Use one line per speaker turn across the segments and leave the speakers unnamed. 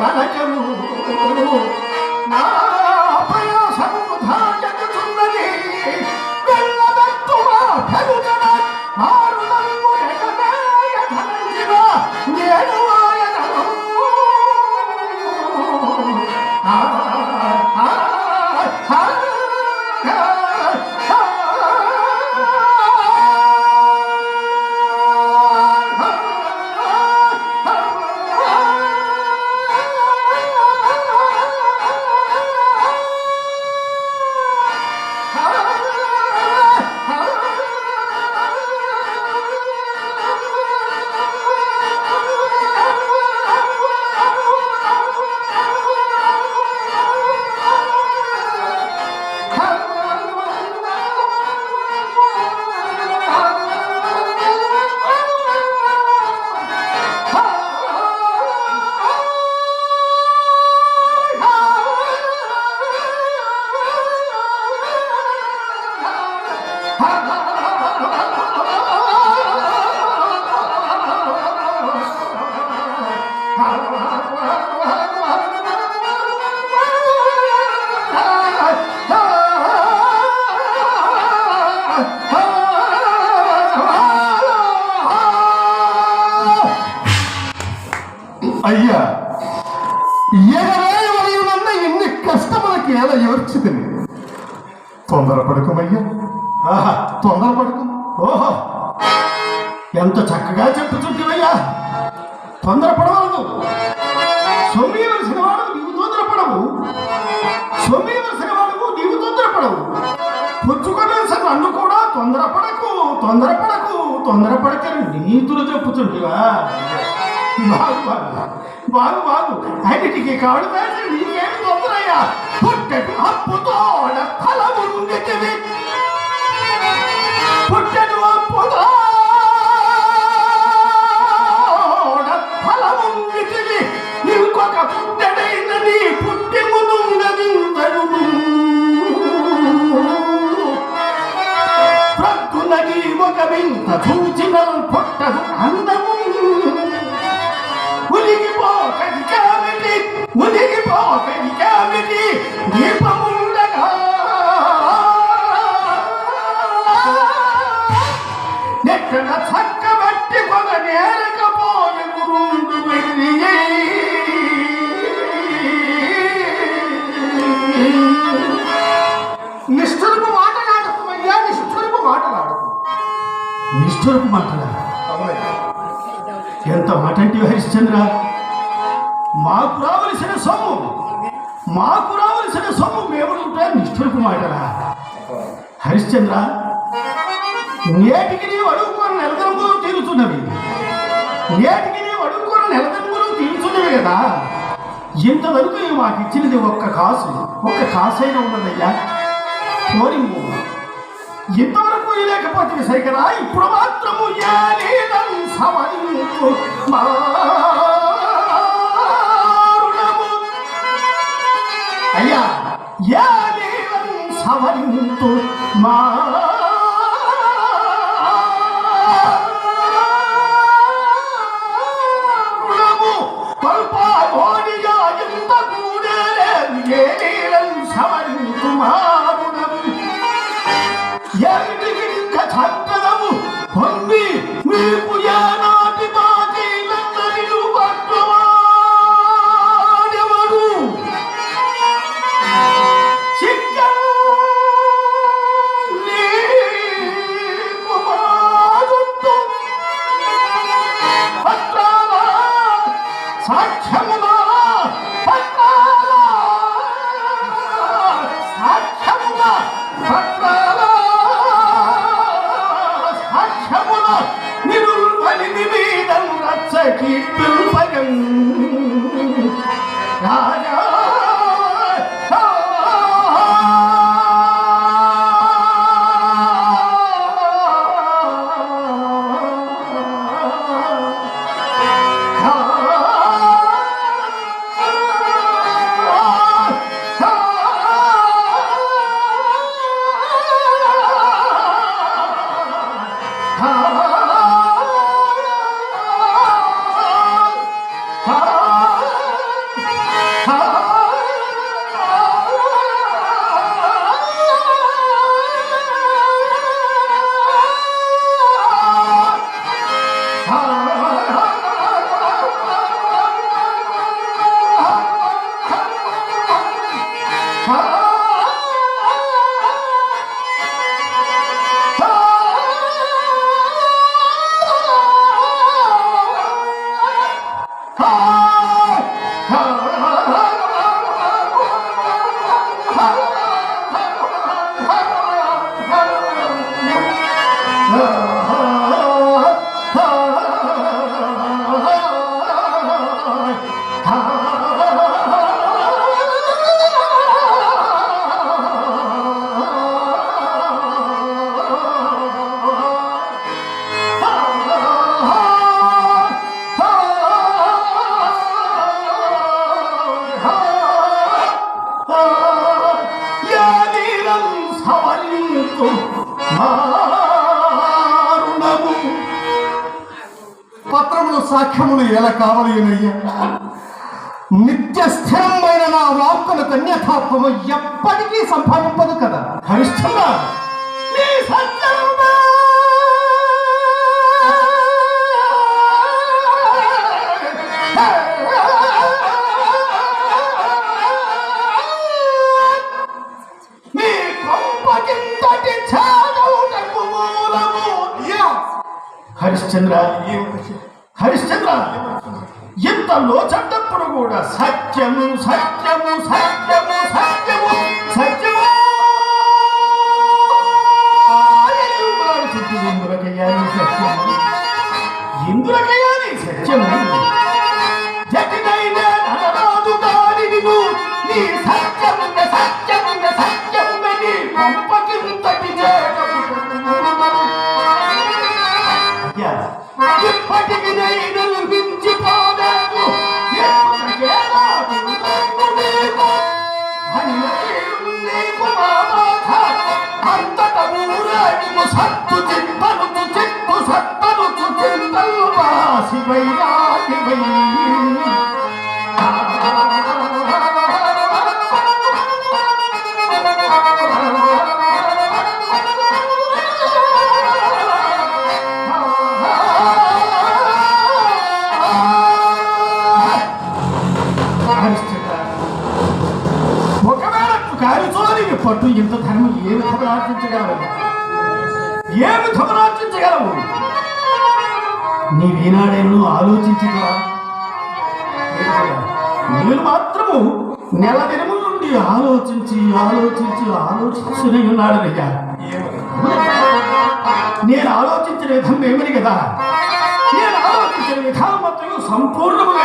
పలకము నా పడుకోమయ్యా ఆహా తొందరపడకు. ఓహో. ఎంత చక్కగా చెప్పుచుంటివయ్యా. తొందరపడవలదు. సొమ్మివలసిన వాడు నీవు తొందరపడవు. సొమ్మివలసిన వాడు నీవు తొందరపడవు. పుచ్చుకోవలసిన నన్ను కూడా తొందర పడకు తొందరపడకు తొందరపడకని నీతులు చెప్పుచుంటివా. బాగు బాగు బాగు బాగు. అన్నిటికీ కావడం వేసి నీకేమి తొందరయ్యా పుట్టెడు అప్పుతోడ ఫలముంగితివి పుట్టెడు అప్పుతోడ ఫలముంగితివి ఇంకొక పుట్టెడైన నీ పుట్టెమునుంగదింతరును ఒక వింత చూచిన అందము. ఉనిగిపోకది ఉనిగిపోకది కామిటి దీపముండగా నెక్కన చక్కబట్టి కొన నేరకపోయి గురుండు నిష్ఠురపు మాటలాడుకుమయ్యా నిష్ఠురపు మాటలాడు నిష్ఠురపు మాటలా ఎంత మాట అంటే హరిశ్చంద్ర మాకు రావలసిన సొమ్ము. మాకు రావలసిన సొమ్ము మేము ఉంటే నిష్ఠురపు మాటలా హరిశ్చంద్ర నేటికి నీవు అడుగుకొని నెలదమ్ములు తీరుతున్నవి నేటికి నీవు అడుగుకొని నెలదమ్ములు తీరుతున్నవి కదా. ఇంతవరకు నీవు మాకు ఇచ్చినది ఒక్క కాసు ఒక్క కాసైనా ఉన్నదయ్యా. కోరింపు ఇంతవరకు లేకపోతే సరికదా ఇప్పుడు మాత్రము యాలీనం సమరింపు మారుణము 야매한 사활인도 마 మారుణము
పత్రములు సాక్ష్యములు ఎలా కావాలి అయ్యా నిత్య స్థిరమైన నా వాక్కుల కన్యథాత్వము ఎప్పటికీ సంభవింపదు కదా.
హరిశ్చంద్ర హరిశ్చంద్ర. హరిశ్చంద్ర ఎంత లోచంటప్పుడు కూడా సత్యము సత్యము సత్యము సత్యము. పట్టు ఇంత ధర్మం ఏ విధంగా ఆర్జించగలవు ఏ విధంగా ఆర్జించగలవు నీవేనాడేను ఆలోచించి నేను మాత్రము నెల దినముల నుండి ఆలోచించి ఆలోచించి ఆలోచించిన ఉన్నాడు అయ్యా నేను ఆలోచించిన విధం ఏమని కదా? నేను ఆలోచించిన విధానం మాత్రం సంపూర్ణముగా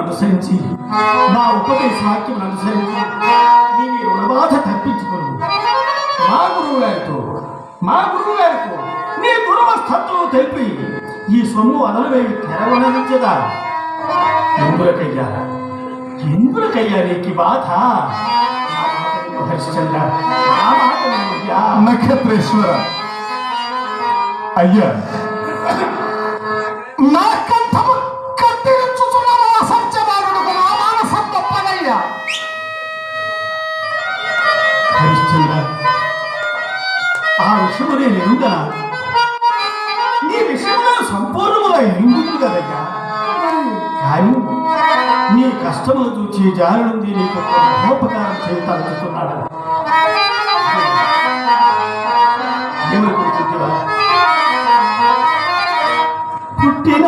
ఉపదేశ అనుసరించి నా ఉపదేశ వాక్యం అనుసరించి నీవి రుణబాధ తప్పించుకోను. మా గురువు గారితో మా గురువు గారితో నీ గురువస్థత్వం తెలిపి ఈ సొమ్ము అదనవేవి తెరవనంచదా ఎందులకయ్యా? ఎందులకయ్యా నీకు బాధ? హరిశ్చంద్ర
నక్షత్రేశ్వర అయ్యా. నా కంఠము
కష్టములు చూచి జారుంది నీకు ఒక మహోపకారం చేయుతానుకుంటున్నాడు ఏమనుకుంటుందివా పుట్టిన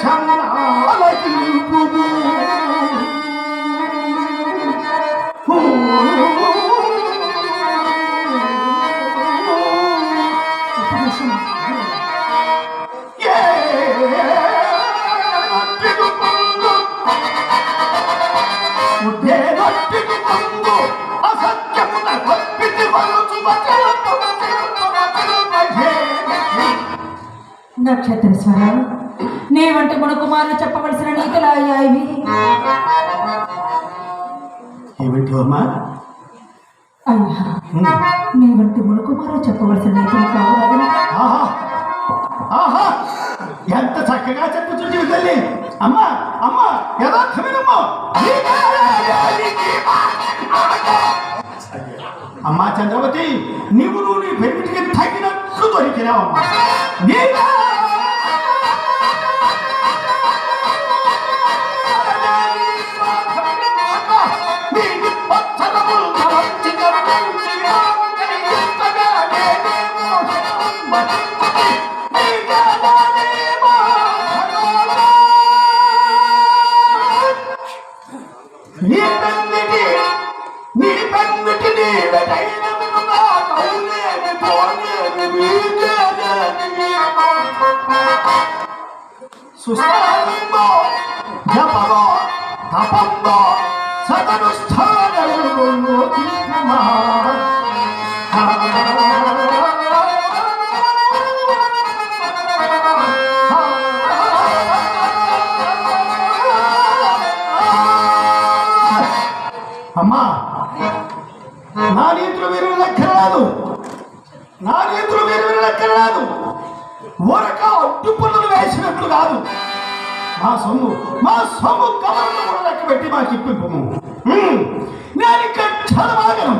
ఉపదేశం
నక్షత్ర స్వర నీ వంటి మన కుమారులు చెప్పవలసిన నీతులు అయ్యా ఇవి.
ఏమిటి అమ్మా?
అయ్యా నీ వంటి చెప్పవలసిన నీతులు కావాలి
ఆహా! ఎంత చక్కగా చెప్పుచుంటివి తల్లి. అమ్మా అమ్మా యథార్థమేనమ్మా. అమ్మా చంద్రవతి నీవు నువ్వు నీ పెరిమిటికి తగినట్లు దొరికినావమ్మా. సుస్థానంలో జపలో తపంలో సదనుష్ఠానములు అమ్మా నా నీతులు మీరు లెక్కరాదు నా నీతులు మీరు లెక్కరాదు ఊరక అడ్డుపనులు వేసినట్లు కాదు. మా సొమ్ము మా సొమ్ము కవర్లు కూడా లెక్కబెట్టి మా ఇప్పింపము. నేను ఇక్కడ చదవాగను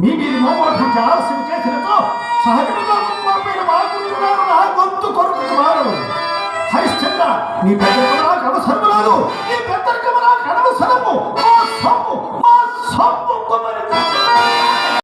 మీ మీరు మోమోటం చేయాల్సిన చేసినతో సహజంగా కోల్పోయిన బాగుంటున్నారు గొంతు కొరకు మారడు హరిశ్చంద్ర నీ పెద్ద నాకు అవసరం లేదు. నీ పెద్దరికము నాకు అనవసరము. మా సొమ్ము మా సొమ్ము కొమ్మరి